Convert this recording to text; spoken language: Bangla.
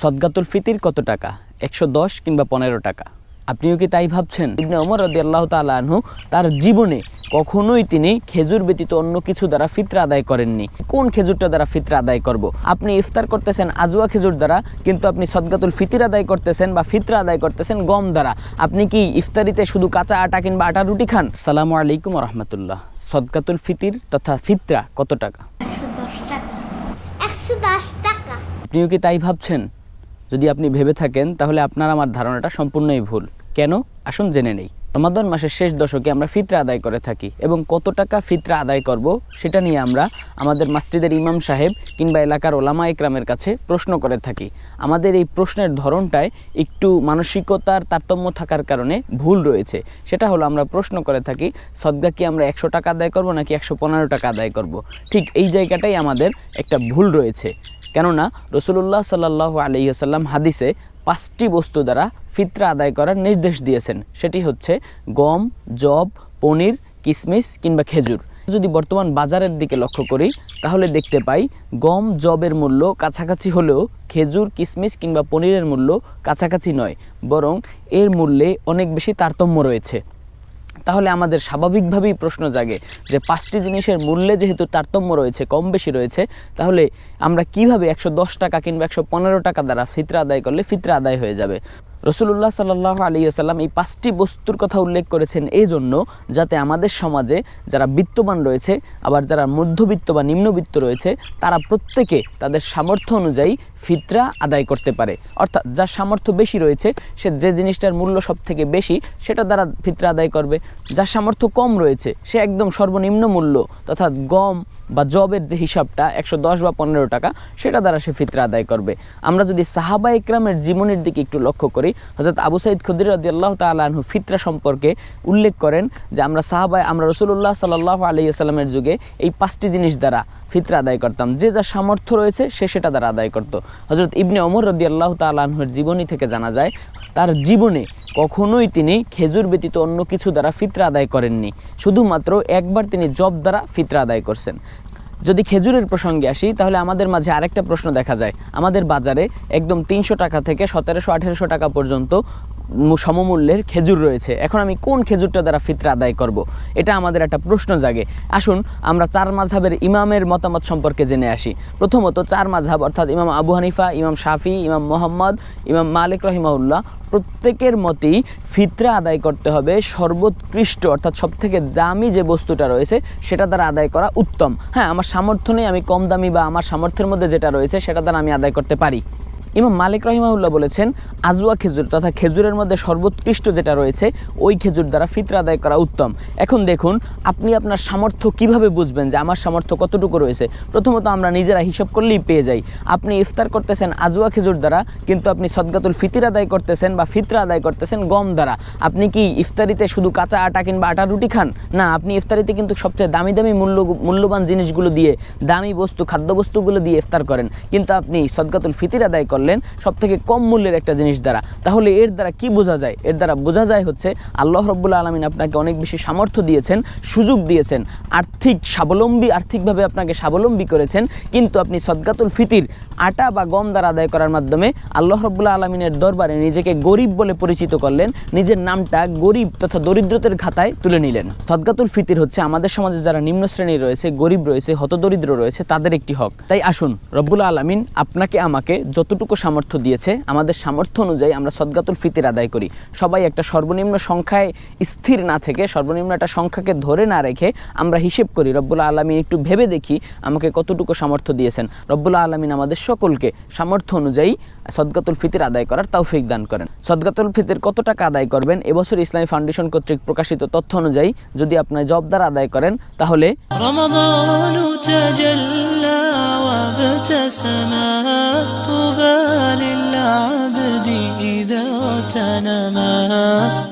সদগাতুল ফিতির কত টাকা? একশো দশ কিংবা পনেরো টাকা। আপনিও কি তাই ভাবছেন? ইবনে ওমর রদি আল্লাহ আনহু তার জীবনে কখনোই তিনি খেজুর ব্যতীত অন্য কিছু দ্বারা ফিতরা আদায় করেননি। কোন খেজুরটা দ্বারা ফিতরা আদায় করব। আপনি ইফতার করতেছেন আজুয়া খেজুর দ্বারা কিন্তু আপনি সদগাতুল ফিতির আদায় করতেছেন বা ফিতরা আদায় করতেছেন গম দ্বারা। আপনি কি ইফতারিতে শুধু কাঁচা আটা কিংবা আটা রুটি খান? সালামু আলাইকুম রহমতুল্লাহ। সদগাতুল ফিতির তথা ফিতরা কত টাকা। আপনিও কি তাই ভাবছেন? যদি আপনি ভেবে থাকেন, তাহলে আপনার আমার ধারণাটা সম্পূর্ণই ভুল। কেন? আসুন জেনে নেই। রমাদান মাসের শেষ দশকে আমরা ফিতরা আদায় করে থাকি এবং কত টাকা ফিতরা আদায় করব সেটা নিয়ে আমরা আমাদের মসজিদের ইমাম সাহেব কিংবা এলাকার ওলামা একরামের কাছে প্রশ্ন করে থাকি। আমাদের এই প্রশ্নের ধরনটায় একটু মানসিকতার তারতম্য থাকার কারণে ভুল রয়েছে। সেটা হলো আমরা প্রশ্ন করে থাকি, সদ্গা কি আমরা একশো টাকা আদায় করব নাকি একশো পনেরো টাকা আদায় করব? ঠিক এই জায়গাটাই আমাদের একটা ভুল রয়েছে। কেননা রসুল্লাহ সাল্লাহ আলহিহাসাল্লাম হাদিসে পাঁচটি বস্তু দ্বারা ফিতরা আদায় করার নির্দেশ দিয়েছেন। সেটি হচ্ছে গম জব পনির, কিসমিস কিংবা খেজুর। যদি বর্তমান বাজারের দিকে লক্ষ্য করি, তাহলে দেখতে পাই গম জবের মূল্য কাছাকাছি হলেও খেজুর, কিসমিস কিংবা পনিরের মূল্য কাছাকাছি নয়, বরং এর মূল্যে অনেক বেশি তারতম্য রয়েছে। তাহলে আমাদের স্বাভাবিকভাবেই প্রশ্ন জাগে যে পাঁচটি জিনিসের মূল্যে যেহেতু তারতম্য রয়েছে, কম বেশি রয়েছে, তাহলে আমরা কীভাবে একশো দশ টাকা কিংবা একশো পনেরো টাকা দ্বারা ফিতরা আদায় করলে ফিতরা আদায় হয়ে যাবে? রসুল্লাহ সাল্লাহ আলী আসাল্লাম এই পাঁচটি বস্তুর কথা উল্লেখ করেছেন এই জন্য যাতে আমাদের সমাজে যারা বিত্তবান রয়েছে, আবার যারা মধ্যবিত্ত বা নিম্নবিত্ত রয়েছে, তারা প্রত্যেকে তাদের সামর্থ্য অনুযায়ী ফিতরা আদায় করতে পারে। অর্থাৎ যার সামর্থ্য বেশি রয়েছে, সে যে জিনিসটার মূল্য সব থেকে বেশি, সেটা দ্বারা ফিতরা আদায় করবে। যার সামর্থ্য কম রয়েছে, সে একদম সর্বনিম্ন মূল্য, তথা গম বা জবের যে হিসাবটা একশো দশ বা পনেরো টাকা, সেটা দ্বারা সে ফিতরা আদায় করবে। আমরা যদি সাহাবা ইকরামের জীবনের দিকে একটু লক্ষ্য করি হজরত আবু সাইদ খুদির রদি আল্লাহ তালু ফিতরা সম্পর্কে উল্লেখ করেন যে আমরা সাহাবায়, আমরা রসুল্লাহ সাল্লাহ আলিয়াল্লামের যুগে এই পাঁচটি জিনিস দ্বারা ফিতরা আদায় করতাম। যে যার সামর্থ্য রয়েছে, সে সেটা দ্বারা আদায় করত। হজরত ইবনে অমর রদি আল্লাহ তালাহুর জীবনী থেকে জানা যায়, তার জীবনে কখনোই তিনি খেজুর ব্যতীত অন্য কিছু দ্বারা ফিতরা আদায় করেননি। শুধুমাত্র একবার তিনি জব দ্বারা ফিতরা আদায় করছেন। যদি খেজুরের প্রসঙ্গে আসি, তাহলে আমাদের মাঝে আরেকটা প্রশ্ন দেখা যায়। আমাদের বাজারে একদম তিনশো টাকা থেকে সতেরোশো আঠেরোশো টাকা পর্যন্ত সমমূল্যের খেজুর রয়েছে। এখন আমি কোন খেজুরটা দ্বারা ফিতরা আদায় করব। এটা আমাদের একটা প্রশ্ন জাগে। আসুন, আমরা চার মাঝহাবের ইমামের মতামত সম্পর্কে জেনে আসি। প্রথমত, চার মাঝহাব, অর্থাৎ ইমাম আবু হানিফা, ইমাম শাফি, ইমাম মোহাম্মদ, ইমাম মালিক রহিমাউল্লাহ প্রত্যেকের মতেই ফিতরা আদায় করতে হবে সর্বোৎকৃষ্ট, অর্থাৎ সবথেকে দামি যে বস্তুটা রয়েছে, সেটা দ্বারা আদায় করা উত্তম। হ্যাঁ আমার সামর্থ্য নেই, আমি কম দামি বা আমার সামর্থ্যের মধ্যে যেটা রয়েছে, সেটা দ্বারা আমি আদায় করতে পারি। ইমাম মালিক রহিমাউল্লাহ বলেছেন আজুয়া খেজুর তথা খেজুরের মধ্যে সর্বোৎকৃষ্ট যেটা রয়েছে, ওই খেজুর দ্বারা ফিতরা আদায় করা উত্তম। এখন দেখুন, আপনি আপনার সামর্থ্য কীভাবে বুঝবেন যে আমার সামর্থ্য কতটুকু রয়েছে? প্রথমত আমরা নিজেরা হিসাব করলেই পেয়ে যাই। আপনি ইফতার করতেছেন আজুয়া খেজুর দ্বারা, কিন্তু আপনি সদগাতুল ফিতির আদায় করতেছেন বা ফিতরা আদায় করতেছেন গম দ্বারা। আপনি কি ইফতারিতে শুধু কাঁচা আটা কিংবা আটা রুটি খান? না, আপনি ইফতারিতে কিন্তু সবচেয়ে দামি দামি মূল্য, মূল্যবান জিনিসগুলো দিয়ে, দামি বস্তু, খাদ্যবস্তুগুলো দিয়ে ইফতার করেন। কিন্তু আপনি সদগাতুল ফিতির আদায় করলেন সব থেকে কম মূল্যের একটা জিনিস দ্বারা। তাহলে এর দ্বারা কি বোঝা যায়? এর দ্বারা বোঝা যায় হচ্ছে আল্লাহ রব্বুল্লা আলমিন আপনাকে অনেক বেশি সামর্থ্য দিয়েছেন, সুযোগ দিয়েছেন, আর্থিক স্বাবলম্বী, আর্থিকভাবে আপনাকে স্বাবলম্বী করেছেন, কিন্তু আপনি সদগাতুল ফিতির আটা বা গম দ্বারা আদায় করার মাধ্যমে আল্লাহ রব্বুল্লা আলমিনের দরবারে নিজেকে গরিব বলে পরিচিত করলেন, নিজের নামটা গরিব তথা দরিদ্রতের খাতায় তুলে নিলেন। সদগাতুল ফিতির হচ্ছে আমাদের সমাজে যারা নিম্ন শ্রেণি রয়েছে, গরিব রয়েছে, হতদরিদ্র রয়েছে, তাদের একটি হক। তাই আসুন, রব্বুল আলমিন আপনাকে, আমাকে যতটুকু সামর্থ্য দিয়েছে। আমাদের সামর্থ্য অনুযায়ী আমরা সদগাতুল ফিতির আদায় করি। সবাই একটা সর্বনিম্ন সংখ্যায় স্থির না থেকে, সর্বনিম্ন একটা সংখ্যাকে ধরে না রেখে আমরা হিসেব করি, রব্বুল আলমিন, একটু ভেবে দেখি আমাকে কতটুকু সামর্থ্য দিয়েছেন। রব্বুল আলমিন আমাদের সকলকে সামর্থ্য অনুযায়ী সদগাতুল ফিতির আদায় করার তৌফিক দান করেন। সদগাতুল ফিতির কত টাকা আদায় করবেন? এবছর ইসলামী ফাউন্ডেশন কর্তৃক প্রকাশিত তথ্য অনুযায়ী যদি আপনার জবদার আদায় করেন, তাহলে حسنا طوبى للعبد إذا اغتنما